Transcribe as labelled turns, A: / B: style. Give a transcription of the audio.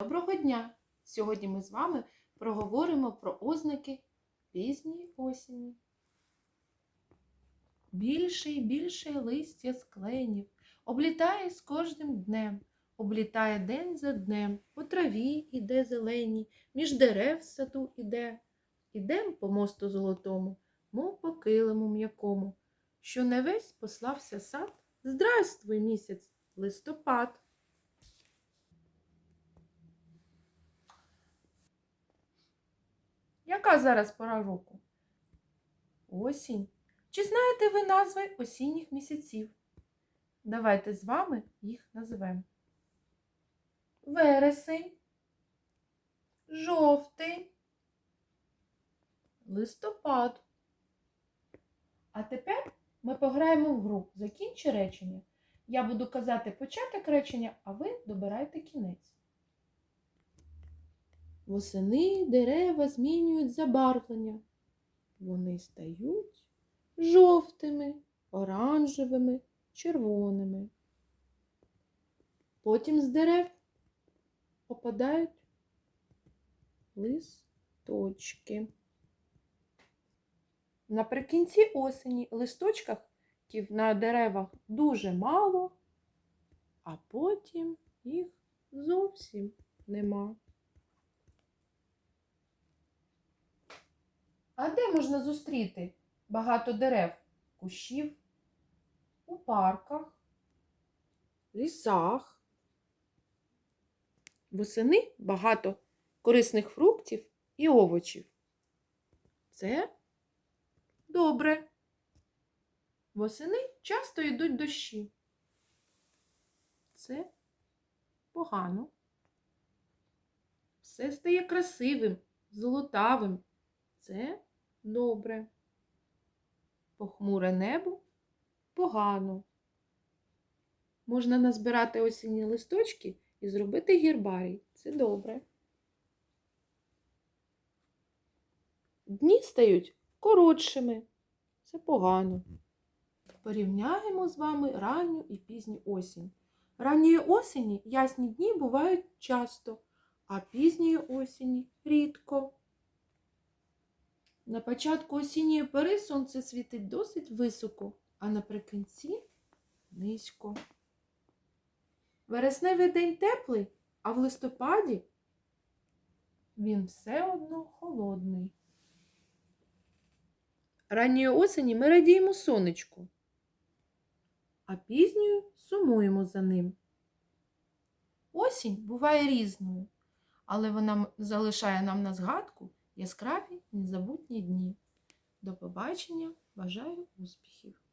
A: Доброго дня! Сьогодні ми з вами проговоримо про ознаки пізньої осені. Більше і більше листя з кленів облітає з кожним днем, облітає день за днем, по траві іде зелені, між дерев саду іде. Ідем по мосту золотому, мов по килиму м'якому, що не весь послався сад. Здравствуй, місяць, листопад. Яка зараз пора року? Осінь. Чи знаєте ви назви осінніх місяців? Давайте з вами їх назвемо. Вересень, жовтень, листопад. А тепер ми пограємо в гру. Закінчи речення. Я буду казати початок речення, а ви добирайте кінець. Восени дерева змінюють забарвлення. Вони стають жовтими, оранжевими, червоними. Потім з дерев опадають листочки. Наприкінці осені листочків на деревах дуже мало, а потім їх зовсім нема. А де можна зустріти багато дерев, кущів? У парках, лісах. Восени багато корисних фруктів і овочів. Це добре. Восени часто йдуть дощі. Це погано. Все стає красивим, золотавим. Це добре. Похмуре небо погано. Можна назбирати осінні листочки і зробити гербарій. Це добре. Дні стають коротшими. Це погано. Порівняємо з вами ранню і пізню осінь. Ранньої осені ясні дні бувають часто, а пізньої осені рідко. На початку осінньої пори сонце світить досить високо, а наприкінці низько. Вересневий день теплий, а в листопаді він все одно холодний. Ранньої осені ми радіємо сонечку, а пізньою сумуємо за ним. Осінь буває різною, але вона залишає нам на згадку яскраві незабутні дні. До побачення, бажаю успіхів!